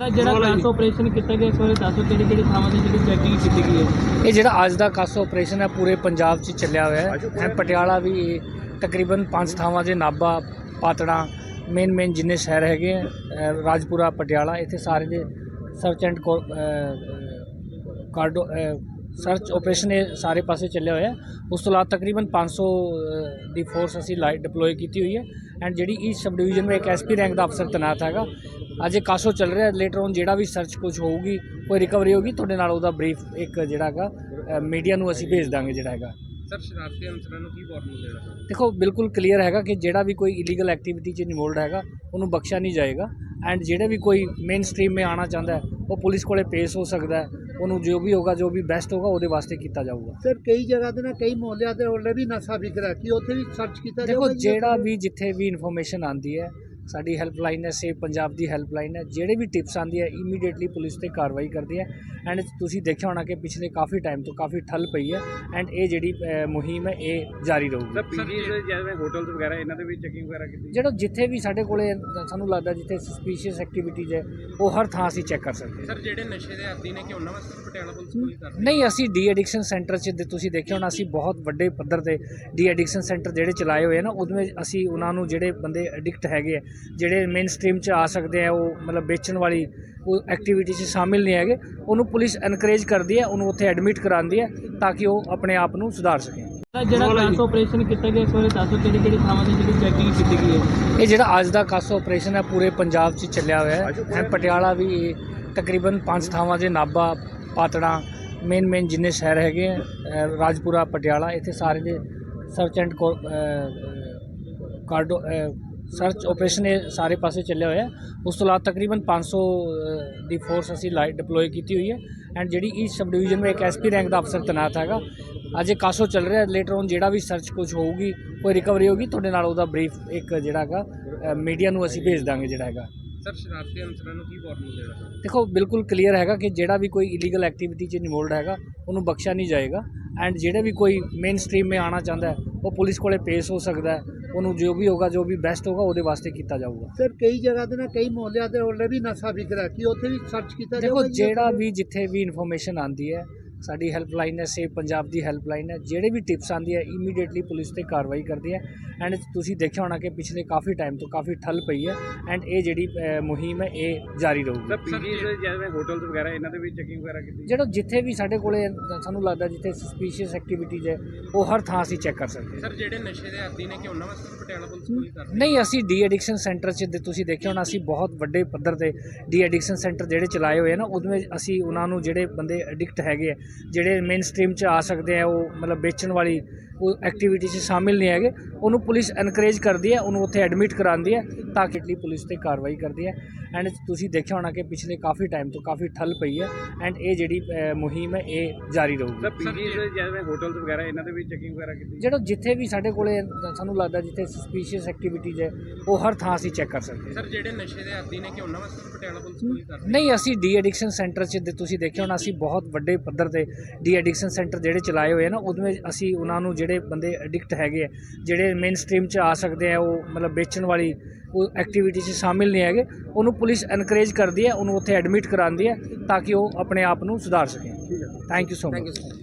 ਤਾਂ ਜਿਹੜਾ ਕਾਸ ਆਪਰੇਸ਼ਨ ਕੀਤਾ ਗਿਆ ਇਸ ਬਾਰੇ ਦੱਸੋ ਕਿਹੜੀ ਕਿਹੜੀ ਥਾਵਾਂ ਤੇ ਜਿਹੜੀ ਚੈਕਿੰਗ ਕੀਤੀ ਗਈ ਹੈ। ਇਹ ਜਿਹੜਾ ਅੱਜ ਦਾ ਕਾਸ ਆਪਰੇਸ਼ਨ ਹੈ ਪੂਰੇ ਪੰਜਾਬ 'ਚ ਚੱਲਿਆ ਹੋਇਆ ਹੈ। ਪਟਿਆਲਾ ਵੀ ਤਕਰੀਬਨ ਪੰਜ ਥਾਵਾਂ ਦੇ ਨਾਭਾ ਪਾਤੜਾ ਮੇਨ ਮੇਨ ਜਿੰਨੇ ਸ਼ਹਿਰ ਹੈਗੇ ਰਾਜਪੁਰਾ ਪਟਿਆਲਾ ਇੱਥੇ ਸਾਰੇ ਦੇ search and cordon search operation ਇਹ ਸਾਰੇ ਪਾਸੇ ਚੱਲਿਆ ਹੋਇਆ। ਉਸ ਤੋਂ ਇਲਾਵਾ ਤਕਰੀਬਨ 500 ਅ, ਦੀ ਫੋਰਸ ਅਸੀਂ ਲਾਈਟ ਡਿਪਲੋਏ ਕੀਤੀ ਹੋਈ ਹੈ। ਐਂਡ ਜਿਹੜੀ ਈਸਟ ਸਬ ਡਿਵੀਜ਼ਨ ਵਿੱਚ ਇੱਕ ਐਸਪੀ ਰੈਂਕ ਦਾ ਅਫਸਰ ਤੈਨਾਤ ਹੈਗਾ ਅੱਜ ਇਹ ਕਾਸੋ ਚੱਲ ਰਿਹਾ ਲੇਟਰ ਔਨ ਜਿਹੜਾ ਵੀ ਸਰਚ ਕੁਝ ਹੋਊਗੀ ਕੋਈ ਰਿਕਵਰੀ ਹੋਊਗੀ ਤੁਹਾਡੇ ਨਾਲ ਉਹਦਾ ਬਰੀਫ ਇੱਕ ਜਿਹੜਾ ਹੈਗਾ ਮੀਡੀਆ ਨੂੰ ਅਸੀਂ ਭੇਜ ਦਾਂਗੇ ਜਿਹੜਾ ਹੈਗਾ। ਸਰ ਸ਼ਰਾਰਤੀ ਅਨਸਰਾਂ ਨੂੰ ਕੀ ਵਾਰਨਿੰਗ ਦੇਣਾ ਦੇਖੋ ਬਿਲਕੁਲ ਕਲੀਅਰ ਹੈਗਾ ਕਿ ਜਿਹੜਾ ਵੀ ਕੋਈ ਇਲੀਗਲ ਐਕਟੀਵਿਟੀ 'ਚ ਇਨਵੋਲਡ ਹੈਗਾ ਉਹਨੂੰ ਬਖਸ਼ਿਆ ਨਹੀਂ ਜਾਏਗਾ। ਐਂਡ ਜਿਹੜੇ ਵੀ ਕੋਈ ਮੇਨ ਸਟ੍ਰੀਮ ਮੇ ਆਣਾ ਚਾਹੁੰਦਾ ਹੈ ਉਹ ਪੁਲਿਸ ਕੋਲੇ ਪੇਸ਼ ਹੋ ਸਕਦਾ ਹੈ ਉਹਨੂੰ ਜੋ ਵੀ ਹੋਗਾ ਜੋ ਵੀ ਬੈਸਟ ਹੋਗਾ ਉਹਦੇ ਵਾਸਤੇ ਕੀਤਾ ਜਾਊਗਾ। ਸਰ ਕਈ ਜਗ੍ਹਾ ਤੇ ਨਾ ਕਈ ਮੁਹੱਲਿਆਂ ਤੇ ਆਲਰੇਡੀ ਨਸ਼ਾ ਵਿਕ ਰਿਹਾ ਕੀ ਉੱਥੇ ਵੀ ਸਰਚ ਕੀਤਾ ਦੇਖੋ ਜਾਊਗਾ ਜੀ? ਜਿਹੜਾ ਵੀ ਜਿੱਥੇ ਵੀ ਇਨਫੋਰਮੇਸ਼ਨ ਆਂਦੀ ਹੈ ਸਾਡੀ ਹੈਲਪਲਾਈਨ ਹੈ ਸੇਵ ਪੰਜਾਬ ਦੀ ਹੈਲਪਲਾਈਨ ਹੈ ਜਿਹੜੇ ਵੀ ਟਿਪਸ ਆਂਦੀ ਹੈ ਇਮੀਡੀਏਟਲੀ ਪੁਲਿਸ ਤੇ ਕਾਰਵਾਈ ਕਰਦੀ ਹੈ। ਐਂਡ ਤੁਸੀਂ ਦੇਖਿਆ ਹੋਣਾ ਕਿ ਪਿਛਲੇ ਕਾਫੀ ਟਾਈਮ ਤੋਂ ਕਾਫੀ ਠੱਲ ਪਈ ਹੈ ਐਂਡ ਇਹ ਜਿਹੜੀ ਮੁਹਿੰਮ ਹੈ ਇਹ ਜਾਰੀ ਰਹੂਗੀ। ਸਰ ਪੀਜੀ ਜਿਵੇਂ ਹੋਟਲਸ ਵਗੈਰਾ ਇਹਨਾਂ ਦੇ ਵੀ ਚੈਕਿੰਗ ਵਗੈਰਾ ਕੀਤੀ? ਜਿਹੜਾ ਜਿੱਥੇ ਵੀ ਸਾਡੇ ਕੋਲੇ ਸਾਨੂੰ ਲੱਗਦਾ ਜਿੱਥੇ ਸਸਪੀਸ਼ੀਅਸ ਐਕਟੀਵਿਟੀਜ਼ ਹੈ ਉਹ ਹਰ ਥਾਂ ਅਸੀਂ ਚੈੱਕ ਕਰ ਸਕਦੇ ਹਾਂ। ਸਰ ਜਿਹੜੇ ਨਸ਼ੇ ਦੇ ਆਦੀ ਨੇ ਕਿ ਉਹਨਾਂ ਵਾਸਤੇ ਪਟਿਆਲਾ ਪੁਲਿਸ ਕੋਈ ਕਰ ਨਹੀਂ ਅਸੀਂ ਡੀ ਐਡਿਕਸ਼ਨ ਸੈਂਟਰ 'ਚ ਤੁਸੀਂ ਦੇਖਿਆ ਹੋਣਾ ਅਸੀਂ ਬਹੁਤ ਵੱਡੇ ਪੱਧਰ ਤੇ ਡੀ ਐਡਿਕਸ਼ਨ ਸੈਂਟਰ ਜਿਹੜੇ ਚਲਾਏ ਹੋਏ ਆ ਨਾ ਉਹਦੇ ਵਿੱਚ ਅਸੀਂ ਉਹਨਾਂ ਨੂੰ ਜਿਹੜੇ ਬੰਦੇ ਐਡਿਕਟ ਹੈਗੇ ਆ ਜਿਹੜੇ ਮੇਨ ਸਟ੍ਰੀਮ 'ਚ ਆ ਸਕਦੇ ਆ ਉਹ ਮਤਲਬ ਵੇਚਣ ਵਾਲੀ ਉਹ ਐਕਟੀਵਿਟੀ 'ਚ ਸ਼ਾਮਿਲ ਨਹੀਂ ਹੈਗੇ ਉਹਨੂੰ ਪੁਲਿਸ ਐਨਕਰੇਜ ਕਰਦੀ ਹੈ ਉਹਨੂੰ ਉੱਥੇ ਐਡਮਿਟ ਕਰਾਉਂਦੀ ਹੈ ਤਾਂ ਕਿ ਉਹ ਆਪਣੇ ਆਪ ਨੂੰ ਸੁਧਾਰ ਸਕੇ। ਤਾਂ ਜਿਹੜਾ ਕਾਸ ਆਪਰੇਸ਼ਨ ਕੀਤਾ ਗਿਆ ਇਸ ਬਾਰੇ ਦੱਸੋ ਕਿਹੜੀ ਕਿਹੜੀ ਥਾਵਾਂ ਤੇ ਜਿਹੜੀ ਚੈਕਿੰਗ ਕੀਤੀ ਗਈ ਹੈ। ਇਹ ਜਿਹੜਾ ਅੱਜ ਦਾ ਕਾਸੋ ਆਪਰੇਸ਼ਨ ਹੈ ਪੂਰੇ ਪੰਜਾਬ 'ਚ ਚੱਲਿਆ ਹੋਇਆ ਹੈ। ਐਂ ਪਟਿਆਲਾ ਵੀ ਇਹ ਤਕਰੀਬਨ ਪੰਜ ਥਾਵਾਂ ਦੇ ਨਾਭਾ ਪਾਤੜਾ ਮੇਨ ਮੇਨ ਜਿੰਨੇ ਸ਼ਹਿਰ ਹੈਗੇ ਹੈ, ਅ, ਰਾਜਪੁਰਾ ਪਟਿਆਲਾ ਇੱਥੇ ਸਾਰੇ ਦੇ search and cordon search operation ਇਹ ਸਾਰੇ ਪਾਸੇ ਚੱਲਿਆ ਹੋਇਆ। ਉਸ ਤੋਂ ਇਲਾਵਾ ਤਕਰੀਬਨ 500 ਅ, ਦੀ ਫੋਰਸ ਅਸੀਂ ਲਾਈਟ ਡਿਪਲੋਏ ਕੀਤੀ ਹੋਈ ਹੈ। ਐਂਡ ਜਿਹੜੀ ਈਸਟ ਸਬ ਡਿਵੀਜ਼ਨ ਵਿੱਚ ਇੱਕ ਐਸਪੀ ਰੈਂਕ ਦਾ ਅਫਸਰ ਤੈਨਾਤ ਹੈਗਾ ਅੱਜ ਇਹ ਕਾਸੋ ਚੱਲ ਰਿਹਾ ਲੇਟਰ ਔਨ ਜਿਹੜਾ ਵੀ ਸਰਚ ਕੁਝ ਹੋਊਗੀ ਕੋਈ ਰਿਕਵਰੀ ਹੋਊਗੀ ਤੁਹਾਡੇ ਨਾਲ ਉਹਦਾ ਬਰੀਫ ਇੱਕ ਜਿਹੜਾ ਹੈਗਾ ਮੀਡੀਆ ਨੂੰ ਅਸੀਂ ਭੇਜ ਦਾਂਗੇ ਜਿਹੜਾ ਹੈਗਾ। ਸਰ ਸ਼ਰਾਰਤੀ ਅਨਸਰਾਂ ਨੂੰ ਕੀ ਵਾਰਨਿੰਗ ਦੇਣਾ ਦੇਖੋ ਬਿਲਕੁਲ ਕਲੀਅਰ ਹੈਗਾ ਕਿ ਜਿਹੜਾ ਵੀ ਕੋਈ ਇਲੀਗਲ ਐਕਟੀਵਿਟੀ 'ਚ ਇਨਵੋਲਡ ਹੈਗਾ ਉਹਨੂੰ ਬਖਸ਼ਿਆ ਨਹੀਂ ਜਾਏਗਾ। ਐਂਡ ਜਿਹੜੇ ਵੀ ਕੋਈ ਮੇਨ ਸਟ੍ਰੀਮ ਮੇ ਆਣਾ ਚਾਹੁੰਦਾ ਹੈ ਉਹ ਪੁਲਿਸ ਕੋਲੇ ਪੇਸ਼ ਹੋ ਸਕਦਾ ਹੈ ਉਹਨੂੰ ਜੋ ਵੀ ਹੋਗਾ ਜੋ ਵੀ ਬੈਸਟ ਹੋਗਾ ਉਹਦੇ ਵਾਸਤੇ ਕੀਤਾ ਜਾਊਗਾ ਸਰ ਕਈ ਜਗ੍ਹਾ ਤੇ ਨਾ ਕਈ ਮੁਹੱਲਿਆਂ ਤੇ ਆਲਰੇਡੀ ਨਸ਼ਾ ਵਿਕ ਰਿਹਾ ਕੀ ਉੱਥੇ ਵੀ ਸਰਚ ਕੀਤਾ ਦੇਖੋ ਜਾਊਗਾ ਜੀ? ਜਿਹੜਾ ਵੀ ਜਿੱਥੇ ਵੀ ਇਨਫੋਰਮੇਸ਼ਨ ਆਂਦੀ ਹੈ ਸਾਡੀ ਹੈਲਪਲਾਈਨ ਹੈ ਸੇਵ ਪੰਜਾਬ ਦੀ ਹੈਲਪਲਾਈਨ ਹੈ ਜਿਹੜੇ ਵੀ ਟਿਪਸ ਆਂਦੀ ਹੈ ਇਮੀਡੀਏਟਲੀ ਪੁਲਿਸ ਤੇ ਕਾਰਵਾਈ ਕਰਦੀ ਹੈ। ਐਂਡ ਤੁਸੀਂ ਦੇਖਿਆ ਹੋਣਾ ਕਿ ਪਿਛਲੇ ਕਾਫੀ ਟਾਈਮ ਤੋਂ ਕਾਫੀ ਠੱਲ ਪਈ ਹੈ ਐਂਡ ਇਹ ਜਿਹੜੀ ਮੁਹਿੰਮ ਹੈ ਇਹ ਜਾਰੀ ਰਹੂਗੀ। ਸਰ ਪੀਜੀ ਜਿਵੇਂ ਹੋਟਲਸ ਵਗੈਰਾ ਇਹਨਾਂ ਦੇ ਵੀ ਚੈਕਿੰਗ ਵਗੈਰਾ ਕੀਤੀ? ਜਿਹੜਾ ਜਿੱਥੇ ਵੀ ਸਾਡੇ ਕੋਲੇ ਸਾਨੂੰ ਲੱਗਦਾ ਜਿੱਥੇ ਸਸਪੀਸ਼ੀਅਸ ਐਕਟੀਵਿਟੀਜ਼ ਹੈ ਉਹ ਹਰ ਥਾਂ ਅਸੀਂ ਚੈੱਕ ਕਰ ਸਕਦੇ ਸਰ ਜਿਹੜੇ ਨਸ਼ੇ ਦੇ ਆਦੀ ਨੇ ਕਿ ਉਹਨਾਂ ਵਾਸਤੇ ਪਟਿਆਲਾ ਪੁਲਿਸ ਕੋਈ ਕਰ ਨਹੀਂ ਅਸੀਂ ਡੀ ਐਡਿਕਸ਼ਨ ਸੈਂਟਰ 'ਚ ਤੁਸੀਂ ਦੇਖਿਆ ਹੋਣਾ ਅਸੀਂ ਬਹੁਤ ਵੱਡੇ ਪੱਧਰ ਤੇ ਡੀ ਐਡਿਕਸ਼ਨ ਸੈਂਟਰ ਜਿਹੜੇ ਚਲਾਏ ਹੋਏ ਆ ਨਾ ਉਹਦੇ ਵਿੱਚ ਅਸੀਂ ਉਹਨਾਂ ਨੂੰ ਜਿਹੜੇ ਬੰਦੇ ਐਡਿਕਟ ਹੈਗੇ ਆ ਜਿਹੜੇ ਮੇਨ ਸਟ੍ਰੀਮ 'ਚ ਆ ਸਕਦੇ ਆ ਉਹ ਮਤਲਬ ਵੇਚਣ ਵਾਲੀ ਉਹ ਐਕਟੀਵਿਟੀ 'ਚ ਸ਼ਾਮਿਲ ਨਹੀਂ ਹੈਗੇ। ਉਹਨੂੰ ਪੁਲਿਸ ਐਨਕਰੇਜ ਕਰਦੀ ਹੈ ਉਹਨੂੰ ਉੱਥੇ ਐਡਮਿਟ ਕਰਾਉਂਦੀ ਹੈ ਤਾਂ ਕਿ ਇਟਲੀ ਪੁਲਿਸ ਤੇ ਕਾਰਵਾਈ ਕਰਦੀ ਹੈ। ਐਂਡ ਤੁਸੀਂ ਦੇਖਿਆ ਹੋਣਾ ਕਿ ਪਿਛਲੇ ਕਾਫੀ ਟਾਈਮ ਤੋਂ ਕਾਫੀ ਠੱਲ ਪਈ ਹੈ ਐਂਡ ਇਹ ਜਿਹੜੀ ਮੁਹਿੰਮ ਹੈ ਇਹ ਜਾਰੀ ਰਹੂਗੀ। ਸਰ ਪੀਜੀ ਜਿਵੇਂ ਹੋਟਲਸ ਵਗੈਰਾ ਇਹਨਾਂ ਦੇ ਵੀ ਚੈਕਿੰਗ ਵਗੈਰਾ ਕੀਤੀ? ਜਿਹੜਾ ਜਿੱਥੇ ਵੀ ਸਾਡੇ ਕੋਲੇ ਸਾਨੂੰ ਲੱਗਦਾ ਜਿੱਥੇ ਸਸਪੀਸ਼ੀਅਸ ਐਕਟੀਵਿਟੀਜ਼ ਹੈ ਉਹ ਹਰ ਥਾਂ ਅਸੀਂ ਚੈੱਕ ਕਰ ਸਕਦੇ ਸਰ ਜਿਹੜੇ ਨਸ਼ੇ ਦੇ ਆਦੀ ਨੇ ਕਿ ਉਹਨਾਂ ਵਾਸਤੇ ਪਟਿਆਲਾ ਪੁਲਿਸ ਕੋਈ ਕਰ ਨਹੀਂ ਅਸੀਂ ਡੀ ਐਡਿਕਸ਼ਨ ਸੈਂਟਰ 'ਚ ਤੁਸੀਂ ਦੇਖਿਆ ਹੋਣਾ ਅਸੀਂ ਬਹੁਤ ਵੱਡੇ ਪੱਧਰ ਤੇ ਡੀ ਐਡਿਕਸ਼ਨ ਸੈਂਟਰ ਜਿਹੜੇ ਚਲਾਏ ਹੋਏ ਆ ਨਾ ਉਹਦੇ ਵਿੱਚ ਅਸੀਂ ਉਹਨਾਂ ਨੂੰ ਜਿਹੜੇ ਬੰਦੇ ਐਡਿਕਟ ਹੈਗੇ ਆ ਜਿਹੜੇ ਮੇਨ ਸਟ੍ਰੀਮ 'ਚ ਆ ਸਕਦੇ ਆ ਉਹ ਮਤਲਬ ਵੇਚਣ ਵਾਲੀ ਉਹ ਐਕਟੀਵਿਟੀ 'ਚ ਸ਼ਾਮਿਲ ਨਹੀਂ ਹੈਗੇ ਉਹਨੂੰ ਪੁਲਿਸ ਐਨਕਰੇਜ ਕਰਦੀ ਹੈ ਉਹਨੂੰ ਉੱਥੇ ਐਡਮਿਟ ਕਰਾਉਂਦੀ ਹੈ ਤਾਂ ਕਿ ਉਹ ਆਪਣੇ ਆਪ ਨੂੰ ਸੁਧਾਰ ਸਕੇ। Thank you so much